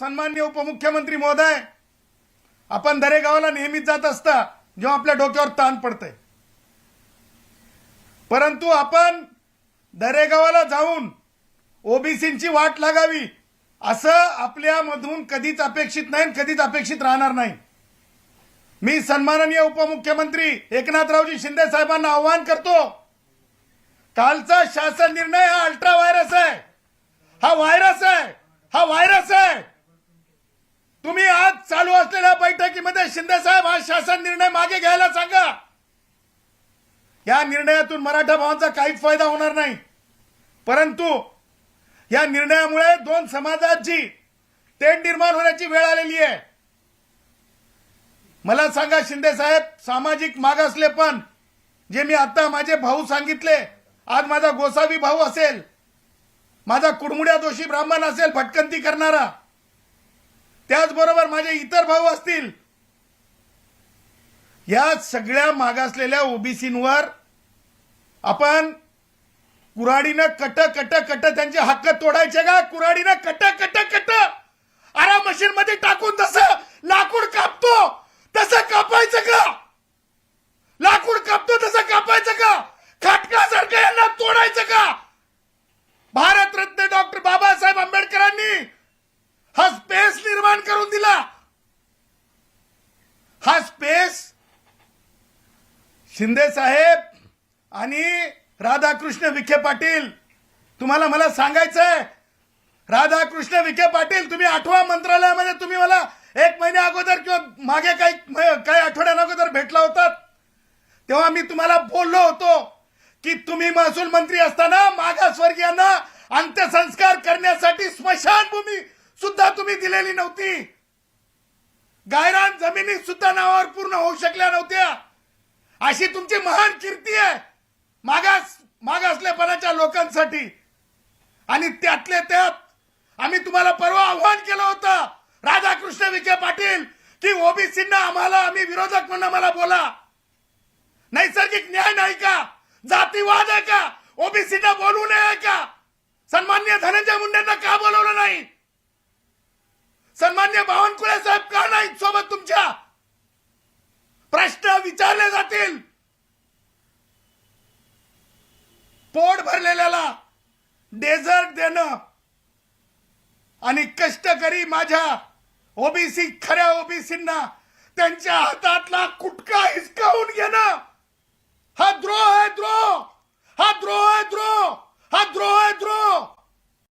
सन्मान्य उपमुख्यमंत्री महोदय आपण दरेगावाला नेहमीच जात असता जेव्हा आपल्या डोक्यावर ताण पडतंय. परंतु आपण दरेगावाला जाऊन ओबीसींची वाट लागावी असं आपल्यामधून कधीच अपेक्षित नाही आणि कधीच अपेक्षित राहणार नाही. मी सन्माननीय उपमुख्यमंत्री एकनाथरावजी शिंदे साहेबांना आवाहन करतो कालचा शासन निर्णय हा अल्ट्रा व्हायरस आहे. हा व्हायरस आहे. हा व्हायरस आहे. तुम्ही आज चालू असलेल्या बैठकीमध्ये शिंदे साहेब हा शासन निर्णय मागे घ्यायला सांगा. या निर्णयातून मराठा भावांचा काहीच फायदा होणार नाही. परंतु या निर्णयामुळे दोन समाजाची तेढ निर्माण होण्याची वेळ आलेली आहे. मला सांगा शिंदे साहेब सामाजिक मागासले पण जे मी आता माझे भाऊ सांगितले आज माझा गोसावी भाऊ असेल माझा कुडमुड्या दोषी ब्राह्मण असेल भटकंती करणारा त्याचबरोबर माझे इतर भाऊ असतील. या सगळ्या मागासलेल्या ओबीसींवर आपण कुराडीनं कट कट कट त्यांचे हक्क तोडायचे का? कुराडीनं कट कट कट आरा मशीन मध्ये टाकून तसं लाकूड कापतो तसं कापायचं का? लाकूड कापतो तसं कापायचं का? खाटकासारखं यांना तोडायचं का? भारतरत्न डॉक्टर बाबासाहेब आंबेडकरांनी हस्पे निर्माण करून दिला. हा स्पेस शिंदे साहेब आणि राधाकृष्ण विखे पाटील तुम्हाला मला सांगायचंय राधाकृष्ण विखे पाटील तुम्ही आठवा मंत्रालयामध्ये तुम्ही मला एक महिन्या अगोदर किंवा मागे काही काही आठवड्या अगोदर भेटला होता तेव्हा मी तुम्हाला बोललो होतो की तुम्ही महसूल मंत्री असताना मागासवर्गीयांना अंत्यसंस्कार करण्यासाठी स्मशानभूमी सुद्धा तुम्ही दिलेली नव्हती. गायरान जमिनी सुद्धा नावावर पूर्ण होऊ शकल्या नव्हत्या. अशी तुमची महान कीर्ती आहे. मागास मागासलेपणाच्या लोकांसाठी. आणि त्यातले त्यात आम्ही तुम्हाला परवा आव्हान केलं होतं राधाकृष्ण विखे पाटील की ओबीसींना आम्हाला आम्ही विरोधक म्हणून आम्हाला बोला. नैसर्गिक न्याय नाही का? जातीवाद आहे का? ओबीसींना बोलू नये का? सन्मान्य धनंजय मुंडेंना का बोलवलं नाही? सन्मान्य बावनकुळे साहेब का नाही सोबत तुमच्या? प्रश्न विचारले जातील. पोट भरलेल्याला डेझर्ट देणं आणि कष्टकरी माझ्या ओबीसी खऱ्या ओबीसींना त्यांच्या हातातला कुटका हिसकावून घेणं.